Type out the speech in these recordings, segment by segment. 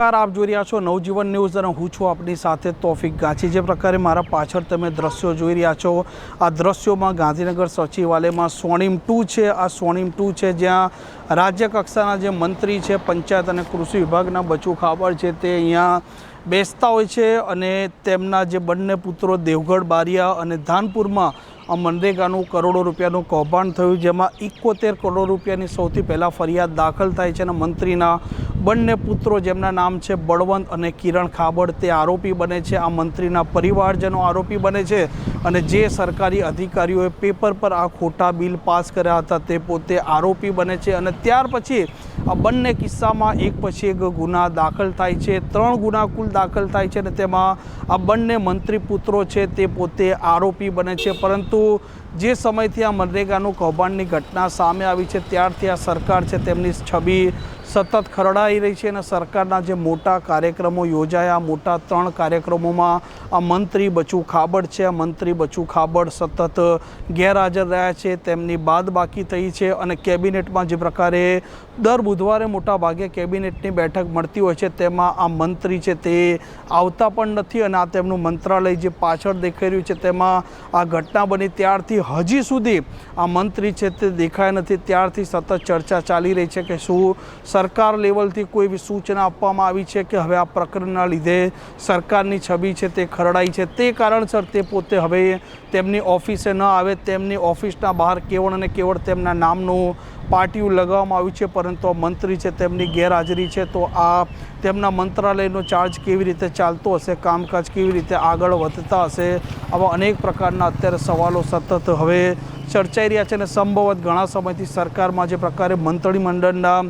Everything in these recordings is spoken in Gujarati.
નમસ્કાર, આપ જોઈ રહ્યા છો નવજીવન ન્યૂઝ અને હું છું આપની સાથે તોફિક ગાંચી. જે પ્રકારે મારા પાછળ તમે દ્રશ્યો જોઈ રહ્યા છો, આ દ્રશ્યોમાં ગાંધીનગર સચિવાલયમાં સ્વર્ણિમ ટુ છે. આ સ્વર્ણિમ ટુ છે જ્યાં રાજ્ય કક્ષાના જે મંત્રી છે, પંચાયત અને કૃષિ વિભાગના બચુ ખાબર છે તે અહીંયા બેસતા હોય છે અને તેમના જે બંને પુત્રો દેવગઢ, બારિયા અને ધાનપુરમાં આ મનરેગાનું કરોડો રૂપિયાનું કૌભાંડ થયું, જેમાં ઇકોતેર કરોડ રૂપિયાની સૌથી પહેલાં ફરિયાદ દાખલ થાય છે અને મંત્રીના બંને પુત્રો જેમના નામ છે બળવંત અને કિરણ ખાબડ, તે આરોપી બને છે. આ મંત્રીના પરિવારજનો આરોપી બને છે અને જે સરકારી અધિકારીઓએ પેપર પર આ ખોટા બિલ પાસ કર્યા હતા, તે પોતે આરોપી બને છે અને ત્યાર પછી આ બંને કિસ્સામાં એક પછી એક ગુના દાખલ થાય છે. ત્રણ ગુના કુલ દાખલ થાય છે અને તેમાં આ બંને મંત્રી પુત્રો છે, તે પોતે આરોપી બને છે. પરંતુ જે સમયથી આ મનરેગાનું કૌભાંડની ઘટના સામે આવી છે, ત્યારથી આ સરકાર છે, તેમની છબી સતત ખરડાઈ રહી છે અને સરકારના જે મોટા કાર્યક્રમો યોજાયા, મોટા ત્રણ કાર્યક્રમોમાં આ મંત્રી બચુ ખાબડ છે. આ મંત્રી બચુ ખાબડ સતત ગેરહાજર રહ્યા છે, તેમની બાદ બાકી થઈ છે અને કેબિનેટમાં જે પ્રકારે દર બુધવારે મોટા ભાગે કેબિનેટની બેઠક મળતી હોય છે, તેમાં આ મંત્રી છે તે આવતા પણ નથી અને આ તેમનું મંત્રાલય જે પાછળ દેખાઈ રહ્યું છે તેમાં આ ઘટના બની. ત્યારથી હજી સુધી આ મંત્રી છે તે દેખાયા નથી. ત્યારથી સતત ચર્ચા ચાલી રહી છે કે શું સરકાર લેવલથી કોઈ એવી સૂચના આપવામાં આવી છે કે હવે આ પ્રકરણના લીધે સરકારની છબી છે તે ખરડાઈ છે, તે કારણસર તે પોતે હવે તેમની ઓફિસે ન આવે, તેમની ઓફિસના બહાર કેવળ અને કેવળ તેમના નામનું પાર્ટીઓ લગાવવામાં આવ્યું છે, પરંતુ મંત્રી છે, તેમની ગેરહાજરી છે, તો આ તેમના મંત્રાલયનો ચાર્જ કેવી રીતે ચાલતો હશે, કામકાજ કેવી રીતે આગળ વધતા હશે, આવા અનેક પ્રકારના અત્યારે સવાલો સતત હવે ચર્ચાઈ રહ્યા છે અને સંભવત ઘણા સમયથી સરકારમાં જે પ્રકારે મંત્રીમંડળના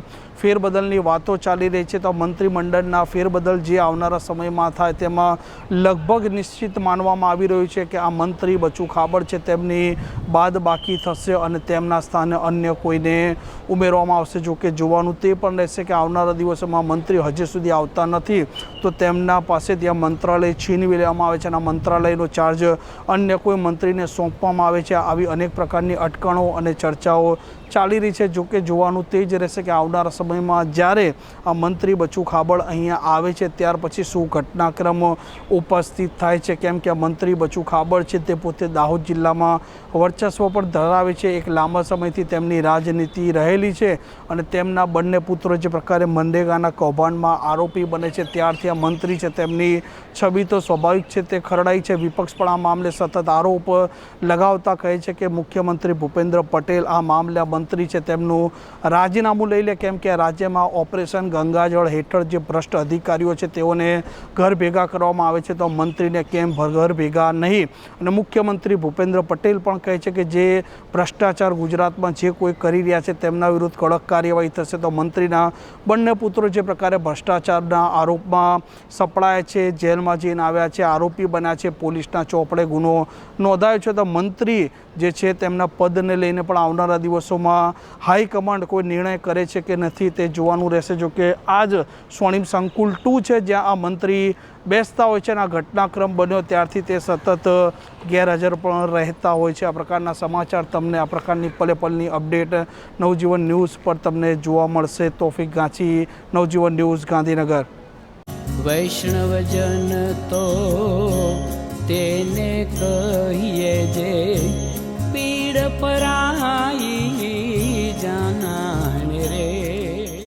ફેરબદલની વાતો ચાલી રહી છે તો મંત્રીમંડળના ફેરબદલ જે આવનારા સમયમાં થાય તેમાં લગભગ નિશ્ચિત માનવામાં આવી રહ્યું છે કે આ મંત્રી બચુ ખાબડ છે, તેમની બાદ બાકી થશે અને તેમના સ્થાને અન્ય કોઈને ઉમેરવામાં આવશે. જો કે જોવાનું તે પણ રહેશે કે આવનારા દિવસોમાં મંત્રી હજી સુધી આવતા નથી તો તેમના પાસે ત્યાં મંત્રાલય છીનવી લેવામાં આવે છે અને મંત્રાલયનો ચાર્જ અન્ય કોઈ મંત્રીને સોંપવામાં આવે છે. આવી અનેક પ્રકારની અટકણો અને ચર્ચાઓ ચાલી રહી છે. જો કે જોવાનું તે જ રહેશે કે આવનારા સમયમાં જ્યારે આ મંત્રી બચુ ખાબડ અહીંયા આવે છે, ત્યાર પછી શું ઘટનાક્રમ ઉપસ્થિત થાય છે, કેમ કે આ મંત્રી બચુ ખાબડ છે તે પોતે દાહોદ જિલ્લામાં વર્ચસ્વ પણ ધરાવે છે. એક લાંબા સમયથી તેમની રાજનીતિ રહેલી છે અને તેમના બંને પુત્રો જે પ્રકારે મનરેગાના કૌભાંડમાં આરોપી બને છે, ત્યારથી આ મંત્રી છે તેમની છબી તો સ્વાભાવિક છે, તે ખરડાઈ છે. વિપક્ષ પણ આ મામલે સતત આરોપ લગાવતા કહે છે કે મુખ્યમંત્રી ભૂપેન્દ્ર પટેલ આ મામલે મંત્રી છે તેમનું રાજીનામું લઈ લે, કેમ કે રાજ્યમાં ઓપરેશન ગંગાજળ હેઠળ જે ભ્રષ્ટ અધિકારીઓ છે તેઓને ઘર ભેગા કરવામાં આવે છે, તો મંત્રીને કેમ ઘર ભેગા નહીં? અને મુખ્યમંત્રી ભૂપેન્દ્ર પટેલ પણ કહે છે કે જે ભ્રષ્ટાચાર ગુજરાતમાં જે કોઈ કરી રહ્યા છે તેમના વિરુદ્ધ કડક કાર્યવાહી થશે, તો મંત્રીના બંને પુત્રો જે પ્રકારે ભ્રષ્ટાચારના આરોપમાં સપડાયા છે, જેલમાં જઈને આવ્યા છે, આરોપી બન્યા છે, પોલીસના ચોપડે ગુનો નોંધાયો છે, તો મંત્રી જે છે તેમના પદને લઈને પણ આવનારા દિવસોમાં હાઈકમાન્ડ કોઈ નિર્ણય કરે છે કે નથી તે જોવાનું રહેશે. જો કે આ જ સ્વર્ણિમ સંકુલ ટુ છે, જ્યાં આ મંત્રી બેસતા હોય છે અને આ ઘટનાક્રમ બન્યો ત્યારથી તે સતત ગેરહાજર પણ રહેતા હોય છે. આ પ્રકારના સમાચાર તમને, આ પ્રકારની પલે પલની અપડેટ નવજીવન ન્યૂઝ પર તમને જોવા મળશે. તોફિક ગાંચી, નવજીવન ન્યૂઝ, ગાંધીનગર. વૈષ્ણવજન તો તેને કહીએ જે